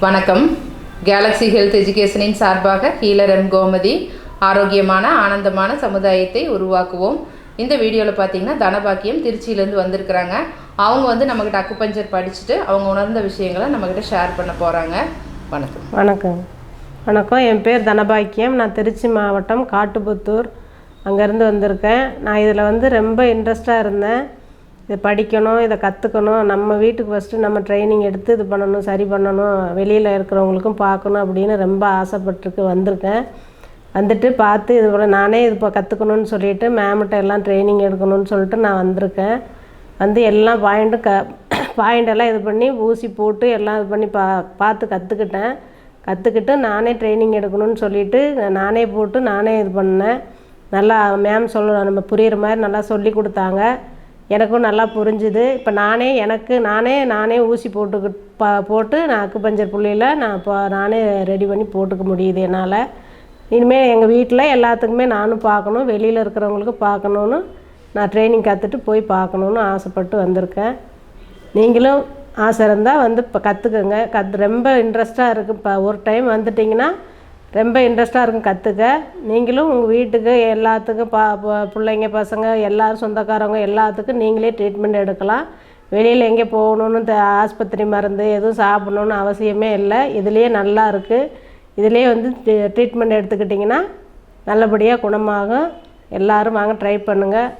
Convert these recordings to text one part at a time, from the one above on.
வணக்கம். Galaxy health எஜுகேஷனின் சார்பாக healer M. Gomathi ஆரோக்கியமான ஆனந்தமான சமுதாயத்தை உருவாக்குவோம். இந்த வீடியோவில் பார்த்தீங்கன்னா தனபாக்கியம் திருச்சியிலேருந்து வந்திருக்கிறாங்க. அவங்க வந்து நம்மக்கிட்ட அக்குபஞ்சர் படிச்சுட்டு அவங்க உணர்ந்த விஷயங்களை நம்மக்கிட்ட ஷேர் பண்ண போகிறாங்க வணக்கம். வணக்கம். வணக்கம். என் பேர் தனபாக்கியம். நான் திருச்சி மாவட்டம் காட்டுப்புத்தூர் அங்கேருந்து வந்திருக்கேன். நான் இதில் வந்து ரொம்ப இன்ட்ரெஸ்டாக இருந்தேன். இதை படிக்கணும் இதை கற்றுக்கணும் நம்ம வீட்டுக்கு ஃபஸ்ட்டு நம்ம ட்ரைனிங் எடுத்து இது பண்ணணும் சரி பண்ணணும். வெளியில் இருக்கிறவங்களுக்கும் பார்க்கணும் அப்படின்னு ரொம்ப ஆசைப்பட்டுருக்கு வந்திருக்கேன். வந்துட்டு பார்த்து இது போல் நானே இது இப்போ கற்றுக்கணும்னு சொல்லிட்டு மேம்கிட்ட எல்லாம் ட்ரைனிங் எடுக்கணும்னு சொல்லிட்டு நான் வந்திருக்கேன். வந்து எல்லா பாயிண்ட்டும் க பாயிண்ட் எல்லாம் இது பண்ணி ஊசி போட்டு எல்லாம் இது பண்ணி பா பார்த்து கற்றுக்கிட்டேன் கற்றுக்கிட்டு நானே ட்ரைனிங் எடுக்கணும்னு சொல்லிட்டு நானே போட்டு நானே இது பண்ணேன். நல்லா மேம் சொல்ல நம்ம புரிகிற மாதிரி நல்லா சொல்லி கொடுத்தாங்க. எனக்கும் நல்லா புரிஞ்சுது. இப்போ நானே எனக்கு நானே நானே ஊசி போட்டுக்கு ப போட்டு நான் அக்குபஞ்சர் புள்ளியில் நான் இப்போ நானே ரெடி பண்ணி போட்டுக்க முடியுது என்னால். இனிமேல் எங்கள் வீட்டில் எல்லாத்துக்குமே நானும் பார்க்கணும் வெளியில் இருக்கிறவங்களுக்கு பார்க்கணுன்னு நான் ட்ரைனிங் கற்றுட்டு போய் பார்க்கணுன்னு ஆசைப்பட்டு வந்திருக்கேன். நீங்களும் ஆசை இருந்தால் வந்து இப்போ கற்றுக்கங்க கத் ரொம்ப இன்ட்ரெஸ்ட்டாக இருக்குது இப்போ ஒரு டைம் வந்துட்டிங்கன்னா ரொம்ப இன்ட்ரெஸ்ட்டாக இருக்கும் கற்றுக்க நீங்களும் உங்கள் வீட்டுக்கு எல்லாத்துக்கும் பா பிள்ளைங்க பசங்க எல்லோரும் சொந்தக்காரவங்க எல்லாத்துக்கும் நீங்களே ட்ரீட்மெண்ட் எடுக்கலாம். வெளியில் எங்கே போகணுன்னு த ஆஸ்பத்திரி மருந்து எதுவும் சாப்பிடணுன்னு அவசியமே இல்லை. இதுலேயே நல்லா இருக்குது இதுலேயே வந்து ட்ரீட்மெண்ட் எடுத்துக்கிட்டிங்கன்னா நல்லபடியாக குணமாகும். எல்லாரும் வாங்க ட்ரை பண்ணுங்கள்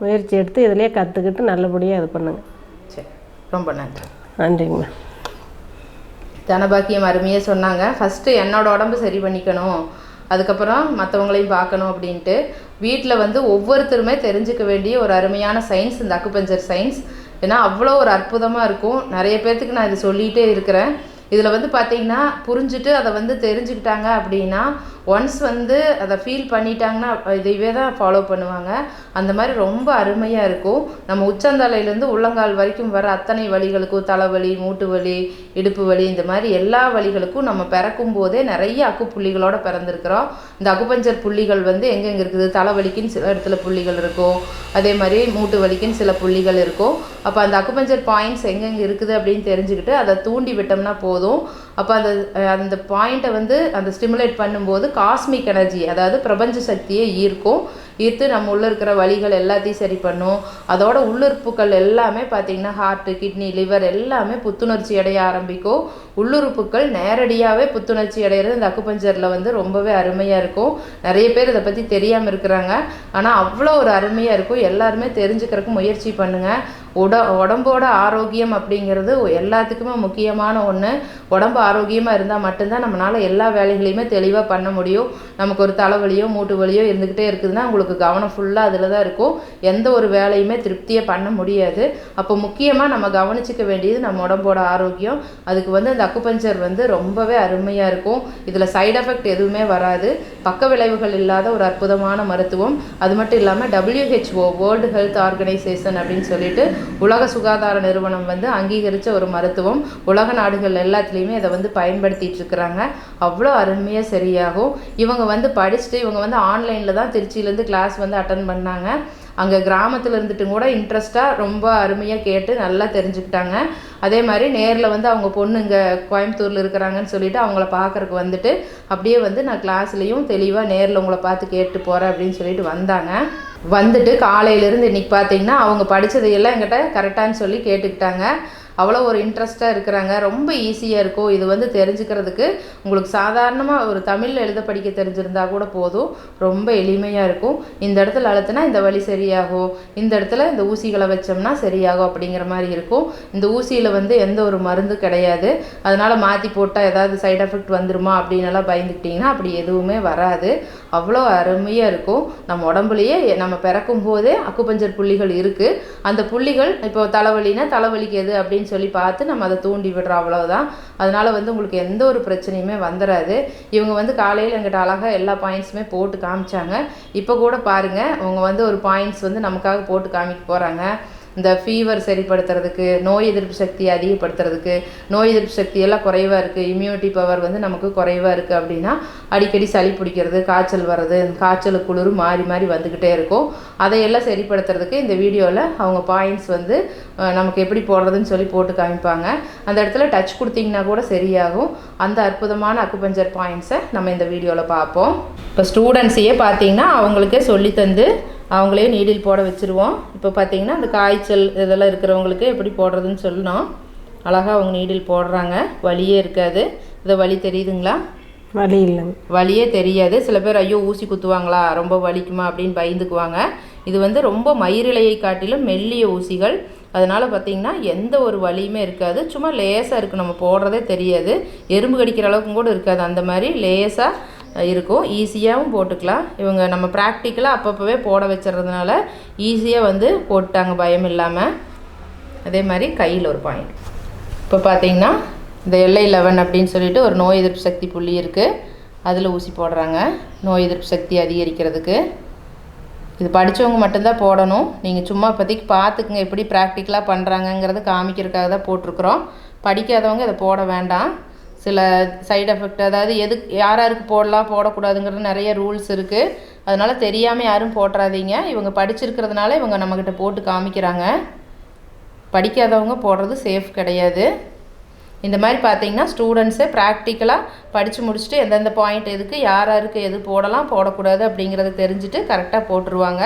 முயற்சி எடுத்து இதுலேயே கற்றுக்கிட்டு நல்லபடியாக இது பண்ணுங்கள் சரி. ரொம்ப நன்றி. நன்றிங்கம்மா தனபாக்கியம் அருமையாக சொன்னாங்க. ஃபஸ்ட்டு என்னோட உடம்பு சரி பண்ணிக்கணும். அதுக்கப்புறம் மற்றவங்களையும் பார்க்கணும் அப்படின்ட்டு. வீட்டில் வந்து ஒவ்வொருத்தருமே தெரிஞ்சுக்க வேண்டிய ஒரு அருமையான சயின்ஸ் இந்த அக்குபஞ்சர் சயின்ஸ் ஏன்னா அவ்வளோ ஒரு அற்புதமாக இருக்கும். நிறைய பேர்த்துக்கு நான் இதை சொல்லிகிட்டே இருக்கிறேன். இதில் வந்து பார்த்திங்கன்னா புரிஞ்சுட்டு அதை வந்து தெரிஞ்சுக்கிட்டாங்க அப்படின்னா ஒன்ஸ் வந்து அதை ஃபீல் பண்ணிட்டாங்கன்னா இதையவே தான் ஃபாலோ பண்ணுவாங்க. அந்த மாதிரி ரொம்ப அருமையாக இருக்கும். நம்ம உச்சந்தலையிலேருந்து உள்ளங்கால் வரைக்கும் வர அத்தனை வலிகளுக்கும் தலைவலி மூட்டு வலி இடுப்பு வலி இந்த மாதிரி எல்லா வலிகளுக்கும் நம்ம பிறக்கும் போதே நிறைய அக்கு புள்ளிகளோடு பிறந்திருக்கிறோம். இந்த அக்குபஞ்சர் புள்ளிகள் வந்து எங்கெங்கே இருக்குது? தலைவலிக்குன்னு சில இடத்துல புள்ளிகள் இருக்கும். அதே மாதிரி மூட்டு வலிக்குன்னு சில புள்ளிகள் இருக்கும். அப்போ அந்த அக்குபஞ்சர் பாயிண்ட்ஸ் எங்கெங்கே இருக்குது அப்படின்னு தெரிஞ்சுக்கிட்டு அதை தூண்டி விட்டோம்னா போதும். அப்போ அந்த அந்த பாயிண்ட்டை வந்து அந்த ஸ்டிமுலேட் பண்ணும்போது காஸ்மிக் எனர்ஜி அதாவது பிரபஞ்ச சக்தியை ஈர்க்கும். ஈர்த்து நம்ம உள்ளே இருக்கிற வழிகள் எல்லாத்தையும் சரி பண்ணும். அதோட உள்ளுறுப்புகள் எல்லாமே பார்த்திங்கன்னா ஹார்ட்டு கிட்னி லிவர் எல்லாமே புத்துணர்ச்சி அடைய ஆரம்பிக்கும். உள்ளுறுப்புகள் நேரடியாகவே புத்துணர்ச்சி அடைகிறது இந்த அக்குபஞ்சரில் வந்து ரொம்பவே அருமையாக இருக்கும். நிறைய பேர் இதை பற்றி தெரியாமல் இருக்கிறாங்க. ஆனால் அவ்வளோ ஒரு அருமையாக இருக்கும். எல்லாருமே தெரிஞ்சுக்கிறதுக்கு முயற்சி பண்ணுங்கள் உட உடம்போட ஆரோக்கியம் அப்படிங்கிறது எல்லாத்துக்குமே முக்கியமான ஒன்று உடம்பு ஆரோக்கியமாக இருந்தால் மட்டும்தான் நம்மளால் எல்லா வேலைகளையுமே தெளிவாக பண்ண முடியும். நமக்கு ஒரு தலைவலியோ மூட்டு வலியோ இருந்துக்கிட்டே இருக்குதுன்னா உங்களுக்கு கவனம் ஃபுல்லாக அதில் தான் இருக்கும். எந்த ஒரு வேலையுமே திருப்தியை பண்ண முடியாது. அப்போ முக்கியமாக நம்ம கவனிச்சிக்க வேண்டியது நம்ம உடம்போட ஆரோக்கியம். அதுக்கு வந்து அந்த அக்குபஞ்சர் வந்து ரொம்பவே அருமையாக இருக்கும். இதில் சைடு எஃபெக்ட் எதுவுமே வராது. பக்க விளைவுகள் இல்லாத ஒரு அற்புதமான மருத்துவம். அது மட்டும் இல்லாமல் டபிள்யூஹெச்ஓ வேர்ல்டு ஹெல்த் ஆர்கனைசேஷன் அப்படின்னு சொல்லிட்டு உலக சுகாதார நிறுவனம் வந்து அங்கீகரித்த ஒரு மருத்துவம். உலக நாடுகள் எல்லாத்துலேயுமே அதை வந்து பயன்படுத்திகிட்டு இருக்கிறாங்க. அவ்வளோ அருமையாக சரியாகும். இவங்க வந்து படிச்சுட்டு இவங்க வந்து ஆன்லைனில் தான் திருச்சியிலேருந்து கிளாஸ் வந்து அட்டன் பண்ணாங்க. அங்கே கிராமத்தில் இருந்துட்டு கூட இன்ட்ரெஸ்ட்டாக ரொம்ப அருமையாக கேட்டு நல்லா தெரிஞ்சுக்கிட்டாங்க. அதே மாதிரி நேரில் வந்து அவங்க பொண்ணு இங்கே கோயம்புத்தூரில் இருக்கிறாங்கன்னு சொல்லிட்டு அவங்கள பார்க்கறக்கு வந்துட்டு அப்படியே வந்து நான் கிளாஸ்லேயும் தெளிவாக நேரில் உங்களை பார்த்து கேட்டு போகிறேன் அப்படின்னு சொல்லிட்டு வந்தாங்க. வந்துட்டு காலையிலேருந்து இன்னைக்கு பார்த்தீங்கன்னா அவங்க படித்ததையெல்லாம் என்கிட்ட கரெக்டான்னு சொல்லி கேட்டுக்கிட்டாங்க. அவ்வளோ ஒரு இன்ட்ரெஸ்ட்டாக இருக்கிறாங்க. ரொம்ப ஈஸியாக இருக்கும் இது வந்து தெரிஞ்சுக்கிறதுக்கு. உங்களுக்கு சாதாரணமாக ஒரு தமிழில் எழுத படிக்க தெரிஞ்சிருந்தால் கூட போதும். ரொம்ப எளிமையாக இருக்கும். இந்த இடத்துல அழுத்தினா இந்த வலி சரியாகும். இந்த இடத்துல இந்த ஊசிகளை வச்சோம்னா சரியாகும் அப்படிங்கிற மாதிரி இருக்கும். இந்த ஊசியில் வந்து எந்த ஒரு மருந்து கிடையாது. அதனால் மாற்றி போட்டால் ஏதாவது சைட் எஃபெக்ட் வந்துருமா அப்படின்னு எல்லாம் பயந்துக்கிட்டிங்கன்னா அப்படி எதுவுமே வராது. அவ்வளோ அருமையாக இருக்கும். நம்ம உடம்புலையே நம்ம பிறக்கும் போதே அக்குப்பஞ்சர் புள்ளிகள் இருக்குது அந்த புள்ளிகள் இப்போ தலைவலினா தலைவலிக்கு எது அப்படின்னு சொல்லி பார்த்து நம்ம அதை தூண்டி விடுறோம் அவ்வளவுதான். அதனால வந்து உங்களுக்கு எந்த ஒரு பிரச்சனையுமே வந்துடாது இவங்க வந்து காலையில் எங்கிட்ட அழகாக எல்லா பாயிண்ட்ஸுமே போட்டு காமிச்சாங்க. இப்போ கூட பாருங்கள் அவங்க வந்து ஒரு பாயிண்ட்ஸ் வந்து நமக்காக போட்டு காமிக்க போகிறாங்க இந்த ஃபீவர் சரிப்படுத்துறதுக்கு நோய் எதிர்ப்பு சக்தியை அதிகப்படுத்துறதுக்கு நோய் எதிர்ப்பு சக்தி எல்லாம் குறைவாக இருக்குது இம்யூனிட்டி பவர் வந்து நமக்கு குறைவாக இருக்குது அப்படின்னா அடிக்கடி சளி பிடிக்கிறது காய்ச்சல் வர்றது காய்ச்சல் குளிர் மாறி மாறி வந்துக்கிட்டே இருக்கும். அதையெல்லாம் சரிப்படுத்துறதுக்கு இந்த வீடியோவில் அவங்க பாயிண்ட்ஸ் வந்து நமக்கு எப்படி போடுறதுன்னு சொல்லி போட்டு காமிப்பாங்க. அந்த இடத்துல டச் கொடுத்தீங்கன்னா கூட சரியாகும். அந்த அற்புதமான அக்குபஞ்சர் பாயிண்ட்ஸை நம்ம இந்த வீடியோவில் பார்ப்போம். இப்போ ஸ்டூடெண்ட்ஸையே பார்த்தீங்கன்னா அவங்களுக்கே சொல்லி தந்து அவங்களே நீடில் போட வச்சுருவோம். இப்போ பார்த்தீங்கன்னா அந்த காய்ச்சல் இதெல்லாம் இருக்கிறவங்களுக்கு எப்படி போடுறதுன்னு சொல்லணும். அழகாக அவங்க நீடில் போடுறாங்க. வலியே இருக்காது. இதை வலி தெரியுதுங்களா? வலி இல்லைங்க வலியே தெரியாது. சில பேர் ஐயோ ஊசி குத்துவாங்களா? ரொம்ப வலிக்குமா? அப்படின்னு பயந்துக்குவாங்க. இது வந்து ரொம்ப மயிரிழையை காட்டிலும் மெல்லிய ஊசிகள். அதனால் பார்த்தீங்கன்னா எந்த ஒரு வலியுமே இருக்காது. சும்மா லேசாக இருக்குது நம்ம போடுறதே தெரியாது. எறும்பு கடிக்கிற அளவுக்கு கூட இருக்காது. அந்த மாதிரி லேசாக இருக்கும். ஈஸியாகவும் போட்டுக்கலாம். இவங்க நம்ம ப்ராக்டிக்கலாக அப்பப்போவே போட வச்சுறதுனால ஈஸியாக வந்து போட்டாங்க பயம் இல்லாமல் அதே மாதிரி கையில் ஒரு பாயிண்ட் இப்போ பார்த்தீங்கன்னா இந்த எல்ஐ லெவன் அப்படின்னு சொல்லிட்டு ஒரு நோய் எதிர்ப்பு சக்தி புள்ளி இருக்குது அதில் ஊசி போடுறாங்க. நோய் எதிர்ப்பு சக்தி அதிகரிக்கிறதுக்கு. இது படித்தவங்க மட்டும்தான் போடணும். நீங்கள் சும்மா இப்போதைக்கு பார்த்துக்குங்க எப்படி ப்ராக்டிக்கலாக பண்ணுறாங்கங்கிறத காமிக்கிறதுக்காக தான் போட்டிருக்குறோம். படிக்காதவங்க இதை போட வேண்டாம். சில சைடு எஃபெக்ட் அதாவது எது யார் யாருக்கு போடலாம் போடக்கூடாதுங்கிறது நிறைய ரூல்ஸ் இருக்குது அதனால் தெரியாமல் யாரும் போட்டுறாதீங்க. இவங்க படிச்சிருக்கிறதுனால இவங்க நம்மக்கிட்ட போட்டு காமிக்கிறாங்க. படிக்காதவங்க போடுறது சேஃப் கிடையாது. இந்த மாதிரி பார்த்தீங்கன்னா ஸ்டூடெண்ட்ஸே ப்ராக்டிக்கலாக படித்து முடிச்சுட்டு எந்தெந்த பாயிண்ட் எதுக்கு யார் யாருக்கு எது போடலாம் போடக்கூடாது அப்படிங்கிறத தெரிஞ்சுட்டு கரெக்டாக போட்டுருவாங்க.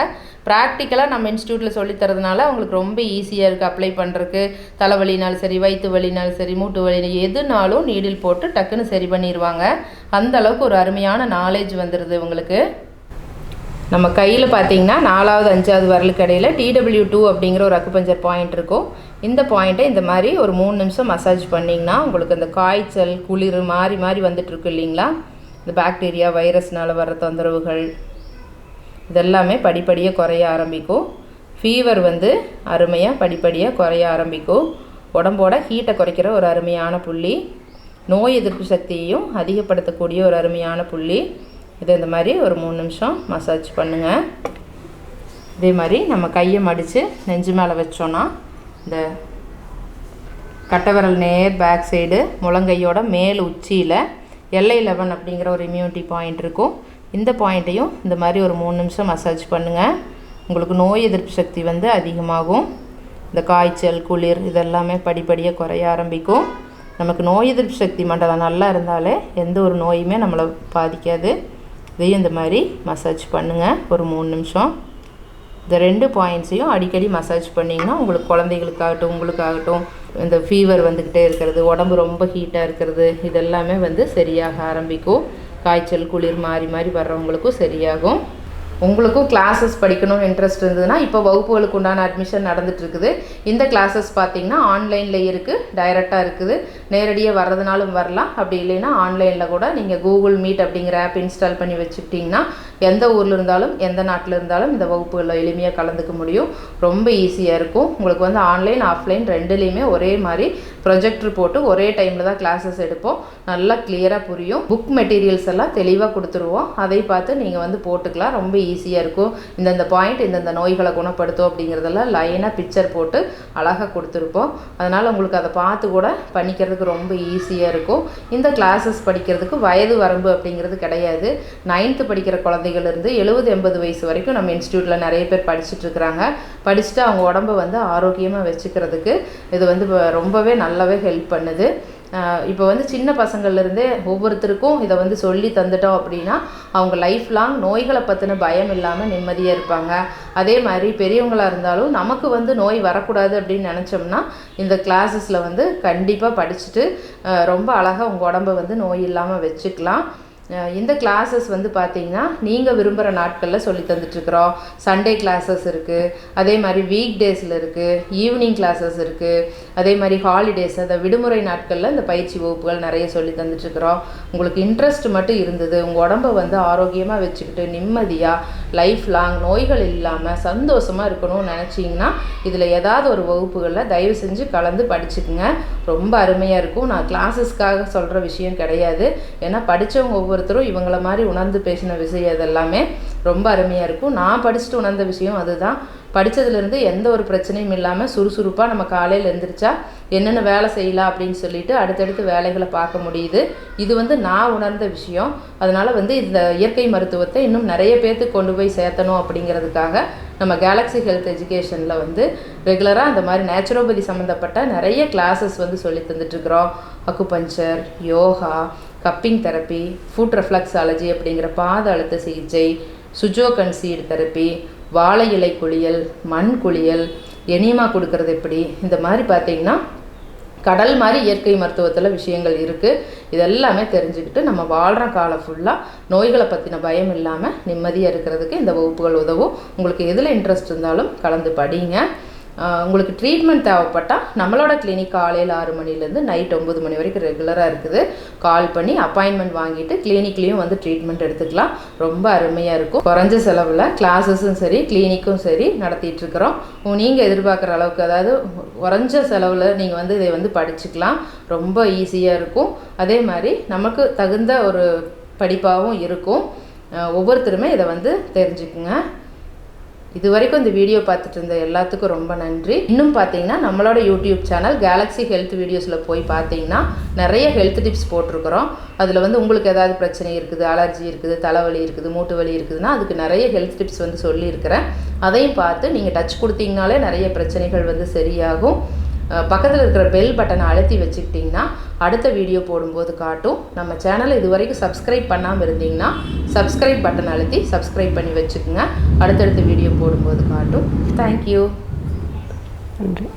ப்ராக்டிக்கலாக நம்ம இன்ஸ்டியூட்டில் சொல்லித் தரதுனால அவங்களுக்கு ரொம்ப ஈஸியாக இருக்குது அப்ளை பண்ணுறதுக்கு தலைவலினாலும் சரி வயிற்று வலினாலும் சரி மூட்டு வலி எதுனாலும் நீடில் போட்டு டக்குன்னு சரி பண்ணிடுவாங்க அந்த அளவுக்கு ஒரு அருமையான நாலேஜ் வந்துடுது இவங்களுக்கு. நம்ம கையில் பார்த்தீங்கன்னா நாலாவது அஞ்சாவது வரலுக்கு இடையில டிடபிள்யூ டூ அப்படிங்கிற ஒரு அக்குபஞ்சர் பாயிண்ட் இருக்கும். இந்த பாயிண்ட்டை இந்த மாதிரி ஒரு மூணு நிமிஷம் மசாஜ் பண்ணிங்கன்னா உங்களுக்கு அந்த காய்ச்சல் குளிர் மாறி மாறி வந்துட்டுருக்கு இல்லைங்களா? இந்த பாக்டீரியா வைரஸ்னால் வர தொந்தரவுகள் இதெல்லாமே படிப்படியாக குறைய ஆரம்பிக்கும். ஃபீவர் வந்து அருமையாக படிப்படியாக குறைய ஆரம்பிக்கும். உடம்போட ஹீட்டை குறைக்கிற ஒரு அருமையான புள்ளி. நோய் எதிர்ப்பு சக்தியையும் அதிகப்படுத்தக்கூடிய ஒரு அருமையான புள்ளி. இதை இந்த மாதிரி ஒரு மூணு நிமிஷம் மசாஜ் பண்ணுங்கள் இதே மாதிரி நம்ம கையை மடித்து நெஞ்சு மேலே வச்சோன்னா இந்த கட்டவிரல் நேர் பேக் சைடு முழங்கையோட மேல் உச்சியில் எல்ஐ லெவன் அப்படிங்கிற ஒரு இம்யூனிட்டி பாயிண்ட் இருக்கும். இந்த பாயிண்ட்டையும் இந்த மாதிரி ஒரு மூணு நிமிஷம் மசாஜ் பண்ணுங்கள் உங்களுக்கு நோய் எதிர்ப்பு சக்தி வந்து அதிகமாகும். இந்த காய்ச்சல் குளிர் இதெல்லாமே படிப்படியாக குறைய ஆரம்பிக்கும். நமக்கு நோய் எதிர்ப்பு சக்தி மண்டலம் நல்லா இருந்தாலே எந்த ஒரு நோயுமே நம்மளை பாதிக்காது. இதையும் இந்த மாதிரி மசாஜ் பண்ணுங்கள் ஒரு மூணு நிமிஷம். இந்த ரெண்டு பாயிண்ட்ஸையும் அடிக்கடி மசாஜ் பண்ணிங்கன்னா உங்களுக்கு குழந்தைகளுக்காகட்டும் உங்களுக்காகட்டும் இந்த ஃபீவர் வந்துக்கிட்டே இருக்கிறது உடம்பு ரொம்ப ஹீட்டாக இருக்கிறது இதெல்லாமே வந்து சரியாக ஆரம்பிக்கும். காய்ச்சல் குளிர் மாறி மாறி வர்றவங்களுக்கும் சரியாகும். உங்களுக்கும் கிளாஸஸ் படிக்கணும்னு இன்ட்ரெஸ்ட் இருந்ததுன்னா இப்போ வகுப்புகளுக்கு உண்டான அட்மிஷன் நடந்துகிட்ருக்குது. இருக்குது இந்த கிளாஸஸ் பார்த்தீங்கன்னா ஆன்லைனில் இருக்குது டைரெக்டாக இருக்குது. நேரடியாக வர்றதுனாலும் வரலாம். அப்படி இல்லைன்னா ஆன்லைனில் கூட நீங்கள் கூகுள் மீட் அப்படிங்கிற ஆப் இன்ஸ்டால் பண்ணி வச்சுக்கிட்டிங்கன்னா எந்த ஊரில் இருந்தாலும் எந்த நாட்டில் இருந்தாலும் இந்த வகுப்புகளில் எளிமையாக கலந்துக்க முடியும். ரொம்ப ஈஸியாக இருக்கும். உங்களுக்கு வந்து ஆன்லைன் ஆஃப்லைன் ரெண்டுலேயுமே ஒரே மாதிரி ப்ரொஜெக்டர் போட்டு ஒரே டைமில் தான் கிளாஸஸ் எடுப்போம். நல்லா கிளியராக புரியும். புக் மெட்டீரியல்ஸ் எல்லாம் தெளிவாக கொடுத்துருவோம். அதை பார்த்து நீங்கள் வந்து போட்டுக்கலாம். ரொம்ப ஈஸியாக இருக்கும். இந்தந்த பாயிண்ட் இந்தந்த நோய்களை குணப்படுத்தும் அப்படிங்கிறதெல்லாம் லைனாக பிக்சர் போட்டு அழகாக கொடுத்துருப்போம். அதனால் உங்களுக்கு அதை பார்த்து கூட பண்ணிக்கிறதுக்கு ரொம்ப ஈஸியாக இருக்கும். இந்த கிளாஸஸ் படிக்கிறதுக்கு வயது வரம்பு அப்படிங்கிறது கிடையாது. நைன்த்து படிக்கிற குழந்தைங்க இருந்து எழுபது எண்பது வயசு வரைக்கும் நம்ம இன்ஸ்டியூட்டில் நிறைய பேர் படிச்சுட்டு இருக்கிறாங்க. படிச்சுட்டு அவங்க உடம்ப வந்து ஆரோக்கியமாக வச்சுக்கிறதுக்கு இது வந்து ரொம்பவே நல்லாவே ஹெல்ப் பண்ணுது. இப்போ வந்து சின்ன பசங்கள்லேருந்தே ஒவ்வொருத்தருக்கும் இதை வந்து சொல்லி தந்துட்டோம் அப்படின்னா அவங்க லைஃப் லாங் நோய்களை பற்றின பயம் இல்லாமல் நிம்மதியாக இருப்பாங்க. அதே மாதிரி பெரியவங்களாக இருந்தாலும் நமக்கு வந்து நோய் வரக்கூடாது அப்படின்னு நினச்சோம்னா இந்த கிளாஸஸில் வந்து கண்டிப்பாக படிச்சுட்டு ரொம்ப அழகாக உங்கள் உடம்ப வந்து நோய் இல்லாமல் வச்சுக்கலாம். இந்த கிளாஸஸ் வந்து பார்த்தீங்கன்னா நீங்கள் விரும்புகிற நாட்களில் சொல்லி தந்துட்டுருக்குறோம். சண்டே கிளாஸஸ் இருக்குது அதே மாதிரி வீக் டேஸில் இருக்குது ஈவினிங் கிளாஸஸ் இருக்குது அதே மாதிரி ஹாலிடேஸ் அந்த விடுமுறை நாட்களில் இந்த பயிற்சி வகுப்புகள் நிறைய சொல்லி தந்துட்டுருக்குறோம். உங்களுக்கு இன்ட்ரெஸ்ட் மட்டும் இருந்தது உங்கள் உடம்ப வந்து ஆரோக்கியமாக வச்சுக்கிட்டு நிம்மதியாக லைஃப் லாங் நோய்கள் இல்லாமல் சந்தோஷமாக இருக்கணும்னு நினச்சிங்கன்னா இதில் ஏதாவது ஒரு வகுப்புகளில் தயவு செஞ்சு கலந்து படிச்சுக்குங்க. ரொம்ப அருமையாக இருக்கும். நான் கிளாஸஸ்க்காக சொல்கிற விஷயம் கிடையாது. ஏன்னா படித்தவங்க ஒவ்வொரு ஒவ்வொருத்தரும் இவங்கள மாதிரி உணர்ந்து பேசின விஷயம் இதெல்லாமே ரொம்ப அருமையாக இருக்கும். நான் படிச்சுட்டு உணர்ந்த விஷயம் அதுதான். படித்ததுலேருந்து எந்த ஒரு பிரச்சனையும் இல்லாமல் சுறுசுறுப்பாக நம்ம காலையில் எழுந்திரிச்சா என்னென்ன வேலை செய்யலாம் அப்படின்னு சொல்லிட்டு அடுத்தடுத்து வேலைகளை பார்க்க முடியுது. இது வந்து நான் உணர்ந்த விஷயம். அதனால் வந்து இந்த இயற்கை மருத்துவத்தை இன்னும் நிறைய பேர்த்துக்கு கொண்டு போய் சேர்த்தணும் அப்படிங்கிறதுக்காக நம்ம கேலக்ஸி ஹெல்த் எஜுகேஷனில் வந்து ரெகுலராக அந்த மாதிரி நேச்சுரோபதி சம்மந்தப்பட்ட நிறைய கிளாஸஸ் வந்து சொல்லி தந்துட்டுருக்குறோம் acupuncture yoga cupping therapy foot reflexology அப்படிங்கிற பாத அழுத்த சிகிச்சை சுஜோ கன்சீட் தெரப்பி வாழை இலை குளியல் மண் குளியல் எனிமா கொடுக்கறது எப்படி? இந்த மாதிரி பார்த்தீங்கன்னா கடல் மாதிரி இயற்கை மருத்துவத்தில் விஷயங்கள் இருக்குது இதெல்லாமே தெரிஞ்சுக்கிட்டு நம்ம வாழ்கிற காலம் ஃபுல்லாக நோய்களை பற்றின பயம் இல்லாமல் நிம்மதியாக இருக்கிறதுக்கு இந்த வகுப்புகள் உதவும். உங்களுக்கு எதில் இன்ட்ரெஸ்ட் இருந்தாலும் கலந்து படிங்க. உங்களுக்கு ட்ரீட்மெண்ட் தேவைப்பட்டால் நம்மளோட கிளினிக் காலையில் ஆறு மணிலேருந்து நைட் ஒம்பது மணி வரைக்கும் ரெகுலராக இருக்குது. கால் பண்ணி அப்பாயின்மெண்ட் வாங்கிட்டு கிளினிக்லேயும் வந்து ட்ரீட்மெண்ட் எடுத்துக்கலாம். ரொம்ப அருமையாக இருக்கும். குறைஞ்ச செலவில் கிளாஸஸும் சரி கிளினிக்கும் சரி நடத்திட்டுருக்குறோம் நீங்கள் எதிர்பார்க்குற அளவுக்கு அதாவது குறைஞ்ச செலவில் நீங்கள் வந்து இதை வந்து படிச்சுக்கலாம். ரொம்ப ஈஸியாக இருக்கும். அதே மாதிரி நமக்கு தகுந்த ஒரு படிப்பாகவும் இருக்கும். ஒவ்வொருத்தருமே இதை வந்து தெரிஞ்சுக்குங்க. இது வரைக்கும் இந்த வீடியோ பார்த்துட்டு இருந்த எல்லாத்துக்கும் ரொம்ப நன்றி. இன்னும் பார்த்தீங்கன்னா நம்மளோட யூடியூப் சேனல் கேலக்ஸி ஹெல்த் வீடியோஸில் போய் பார்த்தீங்கன்னா நிறைய ஹெல்த் டிப்ஸ் போட்டிருக்கிறோம். அதில் வந்து உங்களுக்கு ஏதாவது பிரச்சனை இருக்குது அலர்ஜி இருக்குது தலைவலி இருக்குது மூட்டு வலி இருக்குதுன்னா அதுக்கு நிறைய ஹெல்த் டிப்ஸ் வந்து சொல்லியிருக்கிறேன். அதையும் பார்த்து நீங்கள் டச் கொடுத்தீங்கனாலே நிறைய பிரச்சனைகள் வந்து சரியாகும். பக்கத்தில் இருக்கிற பெல் பட்டனை அழுத்தி வச்சுக்கிட்டிங்கன்னா அடுத்த வீடியோ போடும்போது காட்டும். நம்ம சேனலை இது வரைக்கும் சப்ஸ்கிரைப் பண்ணாமல் இருந்தீங்கன்னா சப்ஸ்கிரைப் பட்டன் அழுத்தி சப்ஸ்கிரைப் பண்ணி வச்சுக்கோங்க. அடுத்தடுத்த வீடியோ போடும்போது காட்டும். தேங்க்யூ நன்றி.